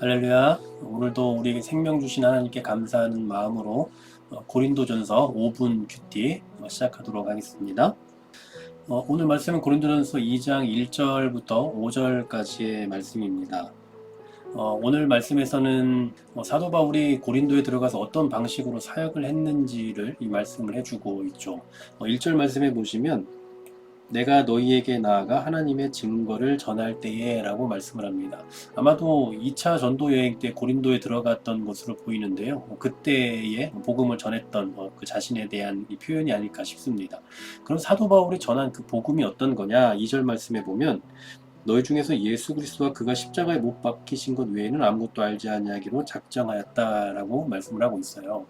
할렐루야. 오늘도 우리에게 생명 주신 하나님께 감사하는 마음으로 어, 고린도전서 5분 큐티 어, 시작하도록 하겠습니다. 어, 오늘 말씀은 고린도전서 2장 1절부터 5절까지의 말씀입니다. 어, 오늘 말씀에서는 어, 사도 바울이 고린도에 들어가서 어떤 방식으로 사역을 했는지를 이 말씀을 해주고 있죠. 어, 1절 말씀에 보시면 내가 너희에게 나아가 하나님의 증거를 전할 때에 라고 말씀을 합니다. 아마도 2차 전도 여행 때 고린도에 들어갔던 것으로 보이는데요. 그때에 복음을 전했던 어, 그 자신에 대한 이 표현이 아닐까 싶습니다. 그럼 사도 바울이 전한 그 복음이 어떤 거냐? 2절 말씀에 보면 너희 중에서 예수 그리스도와 그가 십자가에 못 박히신 것 외에는 아무것도 알지 아니하기로 작정하였다라고 말씀을 하고 있어요.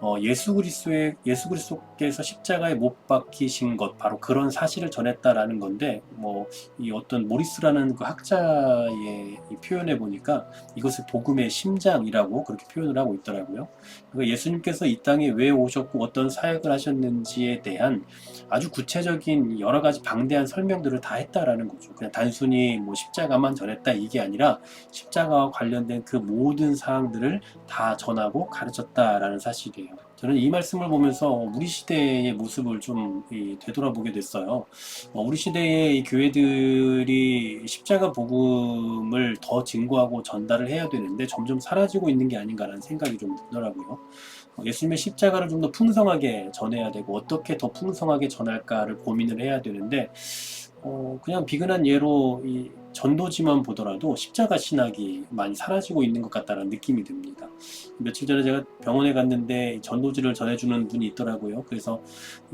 어, 예수 그리스도의 예수 그리스도께서 십자가에 못 박히신 것 바로 그런 사실을 전했다라는 건데 뭐 이 어떤 모리스라는 그 학자의 이 표현에 보니까 이것을 복음의 심장이라고 그렇게 표현을 하고 있더라고요. 그러니까 예수님께서 이 땅에 왜 오셨고 어떤 사역을 하셨는지에 대한 아주 구체적인 여러 가지 방대한 설명들을 다 했다라는 거죠. 그냥 단순 히 뭐 십자가만 전했다 이게 아니라 십자가와 관련된 그 모든 사항들을 다 전하고 가르쳤다라는 사실이에요. 저는 이 말씀을 보면서 우리 시대의 모습을 좀 이, 되돌아보게 됐어요. 어, 우리 시대의 이 교회들이 십자가 복음을 더 증거하고 전달을 해야 되는데 점점 사라지고 있는 게 아닌가라는 생각이 좀 들더라고요. 어, 예수님의 십자가를 좀 더 풍성하게 전해야 되고 어떻게 더 풍성하게 전할까를 고민을 해야 되는데 어, 그냥 비근한 예로 이 전도지만 보더라도 십자가 신학이 많이 사라지고 있는 것 같다는 느낌이 듭니다. 며칠 전에 제가 병원에 갔는데 전도지를 전해주는 분이 있더라고요. 그래서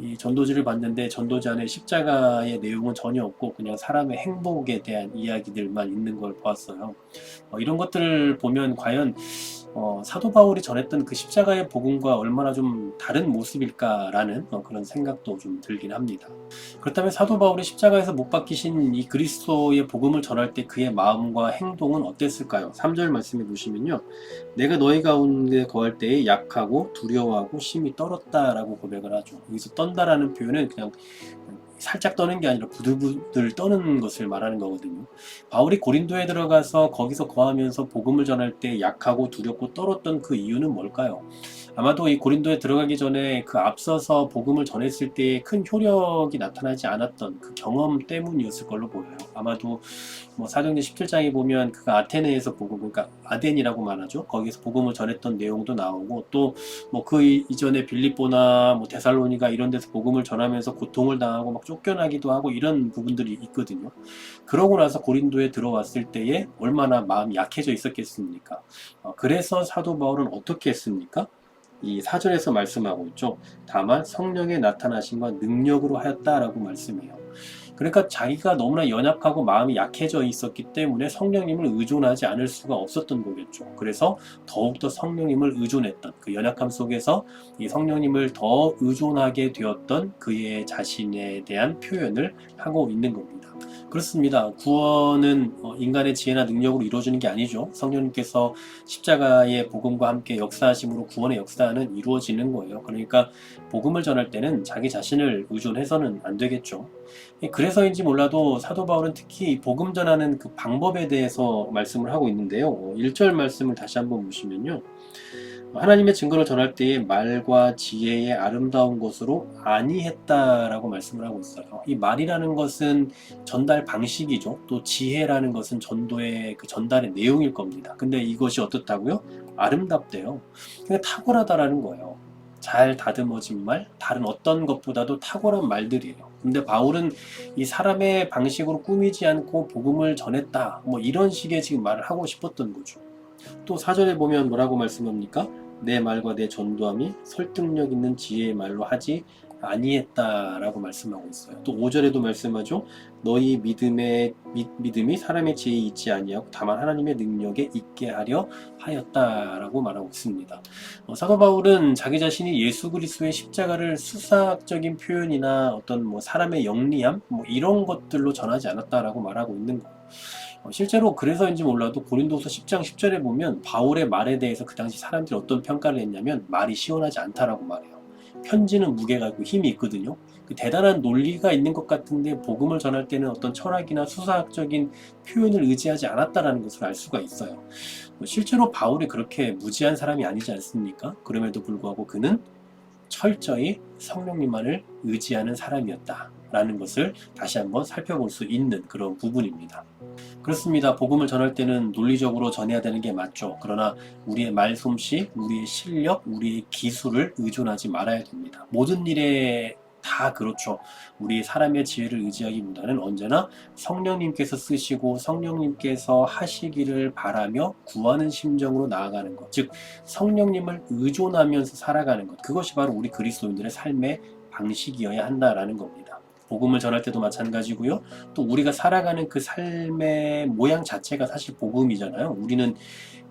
이 전도지를 봤는데 전도지 안에 십자가의 내용은 전혀 없고 그냥 사람의 행복에 대한 이야기들만 있는 걸 보았어요. 어, 이런 것들을 보면 과연 어, 사도 바울이 전했던 그 십자가의 복음과 얼마나 좀 다른 모습일까라는 어, 그런 생각도 좀 들긴 합니다. 그렇다면 사도 바울이 십자가에서 못 박히신 이 그리스도의 복음을 전할 때 그의 마음과 행동은 어땠을까요? 3절 말씀해 보시면요. 내가 너희 가운데 거할 때에 약하고 두려워하고 심히 떨었다라고 고백을 하죠. 여기서 떤다라는 표현은 그냥 살짝 떠는 게 아니라 부들부들 떠는 것을 말하는 거거든요. 바울이 고린도에 들어가서 거기서 거하면서 복음을 전할 때 약하고 두렵고 떨었던 그 이유는 뭘까요? 아마도 이 고린도에 들어가기 전에 그 앞서서 복음을 전했을 때 큰 효력이 나타나지 않았던 그 경험 때문이었을 걸로 보여요. 아마도 뭐 사도행전 17장에 보면 그가 아테네에서 복음 그러니까 아덴이라고 말하죠. 거기서 복음을 전했던 내용도 나오고 또 뭐 그 이전에 빌립보나 뭐 데살로니가 이런 데서 복음을 전하면서 고통을 당하고 막 쫓겨나기도 하고 이런 부분들이 있거든요. 그러고 나서 고린도에 들어왔을 때에 얼마나 마음이 약해져 있었겠습니까? 어, 그래서 사도 바울은 어떻게 했습니까? 이 사절에서 말씀하고 있죠. 다만 성령의 나타나신 건 능력으로 하였다라고 말씀해요. 그러니까 자기가 너무나 연약하고 마음이 약해져 있었기 때문에 성령님을 의존하지 않을 수가 없었던 거겠죠. 그래서 더욱더 성령님을 의존했던 그 연약함 속에서 이 성령님을 더 의존하게 되었던 그의 자신에 대한 표현을 하고 있는 겁니다. 그렇습니다. 구원은 어, 인간의 지혜나 능력으로 이루어지는 게 아니죠. 성령님께서 십자가의 복음과 함께 역사하심으로 구원의 역사는 이루어지는 거예요. 그러니까 복음을 전할 때는 자기 자신을 의존해서는 안 되겠죠. 그래서인지 몰라도 사도 바울은 특히 복음 전하는 그 방법에 대해서 말씀을 하고 있는데요. 1절 말씀을 다시 한번 보시면요. 하나님의 증거를 전할 때에 말과 지혜의 아름다운 것으로 아니했다라고 말씀을 하고 있어요. 이 말이라는 것은 전달 방식이죠. 또 지혜라는 것은 전도의 그 전달의 내용일 겁니다. 근데 이것이 어떻다고요? 아름답대요. 그러니까 탁월하다라는 거예요. 잘 다듬어진 말, 다른 어떤 것보다도 탁월한 말들이에요. 근데 바울은 이 사람의 방식으로 꾸미지 않고 복음을 전했다. 뭐 이런 식의 지금 말을 하고 싶었던 거죠. 또 사전에 보면 뭐라고 말씀합니까? 내 말과 내 전도함이 설득력 있는 지혜의 말로 하지 아니했다라고 말씀하고 있어요. 또 5절에도 말씀하죠. 너희 믿음의 믿, 믿음이 사람의 지혜에 있지 아니하고 다만 하나님의 능력에 있게 하려 하였다라고 말하고 있습니다. 어, 사도 바울은 자기 자신이 예수 그리스도의 십자가를 수사적인 표현이나 어떤 뭐 사람의 영리함 뭐 이런 것들로 전하지 않았다라고 말하고 있는 거예요. 어, 실제로 그래서인지 몰라도 고린도서 10장 10절에 보면 바울의 말에 대해서 그 당시 사람들이 어떤 평가를 했냐면 말이 시원하지 않다라고 말해요. 편지는 무게가 있고 힘이 있거든요. 그 대단한 논리가 있는 것 같은데 복음을 전할 때는 어떤 철학이나 수사학적인 표현을 의지하지 않았다라는 것을 알 수가 있어요. 뭐 실제로 바울이 그렇게 무지한 사람이 아니지 않습니까? 그럼에도 불구하고 그는 철저히 성령님만을 의지하는 사람이었다 라는 것을 다시 한번 살펴볼 수 있는 그런 부분입니다. 그렇습니다. 복음을 전할 때는 논리적으로 전해야 되는 게 맞죠. 그러나 우리의 말솜씨, 우리의 실력, 우리의 기술을 의존하지 말아야 됩니다. 모든 일에 다 그렇죠. 우리 사람의 지혜를 의지하기보다는 언제나 성령님께서 쓰시고 성령님께서 하시기를 바라며 구하는 심정으로 나아가는 것. 즉, 성령님을 의존하면서 살아가는 것. 그것이 바로 우리 그리스도인들의 삶의 방식이어야 한다라는 겁니다. 복음을 전할 때도 마찬가지고요. 또 우리가 살아가는 그 삶의 모양 자체가 사실 복음이잖아요. 우리는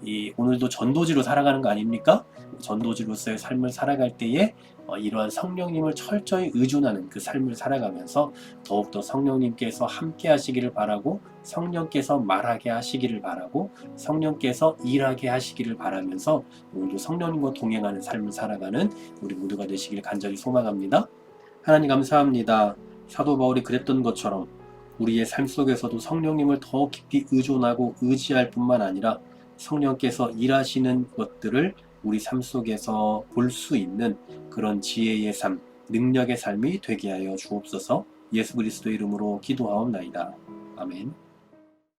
이 오늘도 전도지로 살아가는 거 아닙니까? 전도지로서의 삶을 살아갈 때에 어, 이러한 성령님을 철저히 의존하는 그 삶을 살아가면서 더욱더 성령님께서 함께 하시기를 바라고 성령께서 말하게 하시기를 바라고 성령께서 일하게 하시기를 바라면서 오늘도 성령님과 동행하는 삶을 살아가는 우리 모두가 되시길 간절히 소망합니다. 하나님 감사합니다. 사도 바울이 그랬던 것처럼 우리의 삶 속에서도 성령님을 더 깊이 의존하고 의지할 뿐만 아니라 성령께서 일하시는 것들을 우리 삶 속에서 볼 수 있는 그런 지혜의 삶, 능력의 삶이 되게 하여 주옵소서 예수 그리스도 이름으로 기도하옵나이다. 아멘.